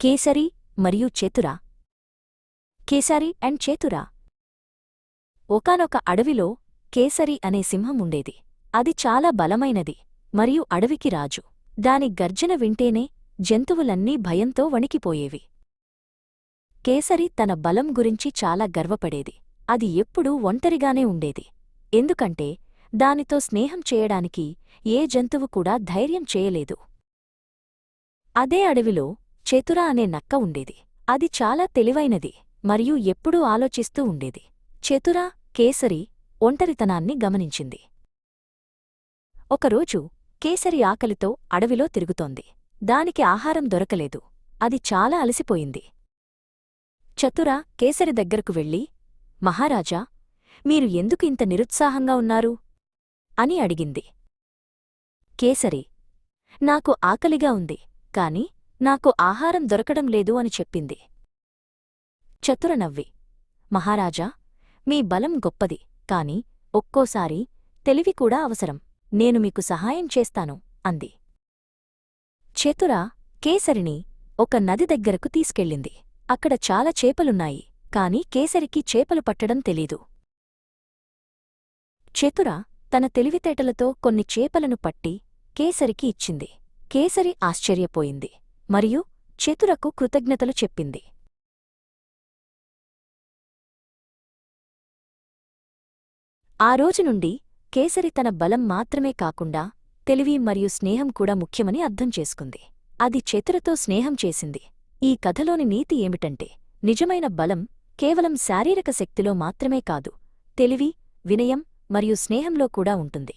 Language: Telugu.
కేసరి మరియు చేతురా. కేసరి అండ్ చేతురా. ఒకానొక అడవిలో కేసరి అనే సింహం ఉండేది. అది చాలా బలమైనది మరియు అడవికి రాజు. దాని గర్జన వింటేనే జంతువులన్నీ భయంతో వణికిపోయేవి. కేసరి తన బలం గురించి చాలా గర్వపడేది. అది ఎప్పుడూ ఒంటరిగానే ఉండేది. ఎందుకంటే దానితో స్నేహం చేయడానికి ఏ జంతువు కూడా ధైర్యం చేయలేదు. అదే అడవిలో చతుర అనే నక్క ఉండేది. అది చాలా తెలివైనది మరియు ఎప్పుడూ ఆలోచిస్తూ ఉండేది. చతుర కేసరి ఒంటరితనాన్ని గమనించింది. ఒకరోజు కేసరి ఆకలితో అడవిలో తిరుగుతోంది. దానికి ఆహారం దొరకలేదు. అది చాలా అలసిపోయింది. చతుర కేసరి దగ్గరకు వెళ్ళి మహారాజా మీరు ఎందుకు ఇంత నిరుత్సాహంగా ఉన్నారు అని అడిగింది. కేసరి నాకు ఆకలిగా ఉంది కాని నాకు ఆహారం దొరకడం లేదు అని చెప్పింది. చతుర నవ్వి మహారాజా మీ బలం గొప్పది కాని ఒక్కోసారి తెలివి కూడా అవసరం. నేను మీకు సహాయం చేస్తాను అంది. చతుర కేసరిని ఒక నది దగ్గరకు తీసుకెళ్ళింది. అక్కడ చాలా చేపలున్నాయి కాని కేసరికి చేపలు పట్టడం తెలీదు. చతుర తన తెలివితేటలతో కొన్ని చేపలను పట్టి కేసరికి ఇచ్చింది. కేసరి ఆశ్చర్యపోయింది. మరియు చేతురకు కృతజ్ఞతలు చెప్పింది. ఆ రోజు నుండి కేసరి తన బలం మాత్రమే కాకుండా తెలివి మరియు స్నేహం కూడా ముఖ్యమని అర్థం చేసుకుంది. అది చతురతో స్నేహం చేసింది. ఈ కథలోని నీతి ఏమిటంటే నిజమైన బలం కేవలం శారీరక శక్తిలో మాత్రమే కాదు తెలివి వినయం మరియు స్నేహంలో కూడా ఉంటుంది.